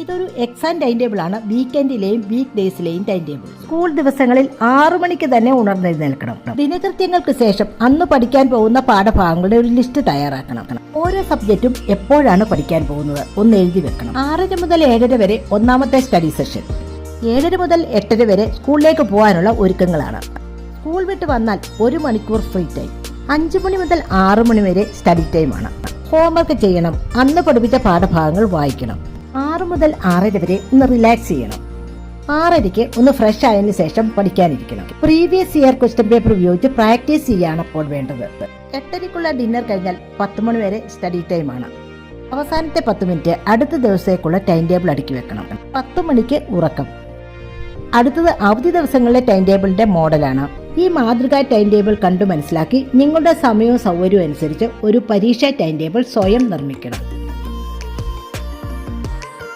ഇതൊരു exam time table ആണ്. വീക്കെൻഡിലെയും വീക്ക് ഡേയ്സിലെയും ടൈം ടേബിൾ സ്കൂൾ ദിവസങ്ങളിൽ ആറു മണിക്ക് തന്നെ ഉണർന്നെഴുന്നേൽക്കണം. ദിനകൃത്യങ്ങൾക്ക് ശേഷം അന്ന് പഠിക്കാൻ പോകുന്ന പാഠഭാഗങ്ങളുടെ ഒരു ലിസ്റ്റ് തയ്യാറാക്കണം. ഓരോ സബ്ജക്റ്റും എപ്പോഴാണ് പഠിക്കാൻ പോകുന്നത്? ഒന്ന് എഴുതി വെക്കണം. ആറര മുതൽ ഏഴര വരെ ഒന്നാമത്തെ സ്റ്റഡി സെഷൻ ഏഴര മുതൽ എട്ടര വരെ സ്കൂളിലേക്ക് പോകാനുള്ള ഒരുക്കങ്ങളാണ്. സ്കൂൾ വിട്ട് വന്നാൽ ഒരു മണിക്കൂർ ഫ്രീ ടൈം അഞ്ചു മണി മുതൽ ആറു മണി വരെ സ്റ്റഡി ടൈമാണ് ഹോംവർക്ക് ചെയ്യണം. അന്ന് പഠിപ്പിച്ച പാഠഭാഗങ്ങൾ വായിക്കണം. ആറ് മുതൽ ആറര വരെ ഒന്ന് റിലാക്സ് ചെയ്യണം. ആറരയ്ക്ക് ഒന്ന് ഫ്രഷ് ആയതിനു ശേഷം പഠിക്കാനിരിക്കണം. പ്രീവിയസ് ഇയർ ക്വസ്റ്റ്യൻ പേപ്പർ ഉപയോഗിച്ച് പ്രാക്ടീസ് ചെയ്യാണ് അപ്പോൾ വേണ്ടത്. എട്ടരയ്ക്കുള്ള ഡിന്നർ കഴിഞ്ഞാൽ പത്ത് മണി വരെ സ്റ്റഡി ടൈം ആണ്. അവസാനത്തെ പത്ത് മിനിറ്റ് അടുത്ത ദിവസത്തേക്കുള്ള ടൈം ടേബിൾ അടുക്കി വെക്കണം. പത്ത് മണിക്ക് ഉറക്കം. അടുത്തത് അവധി ദിവസങ്ങളിലെ ടൈം ടേബിളിന്റെ മോഡലാണ് ഈ മാതൃകാ ടൈം ടേബിൾ കണ്ടു മനസ്സിലാക്കി നിങ്ങളുടെ സമയവും സൗകര്യവും അനുസരിച്ച് ഒരു പരീക്ഷാ ടൈം ടേബിൾ സ്വയം നിർമ്മിക്കണം.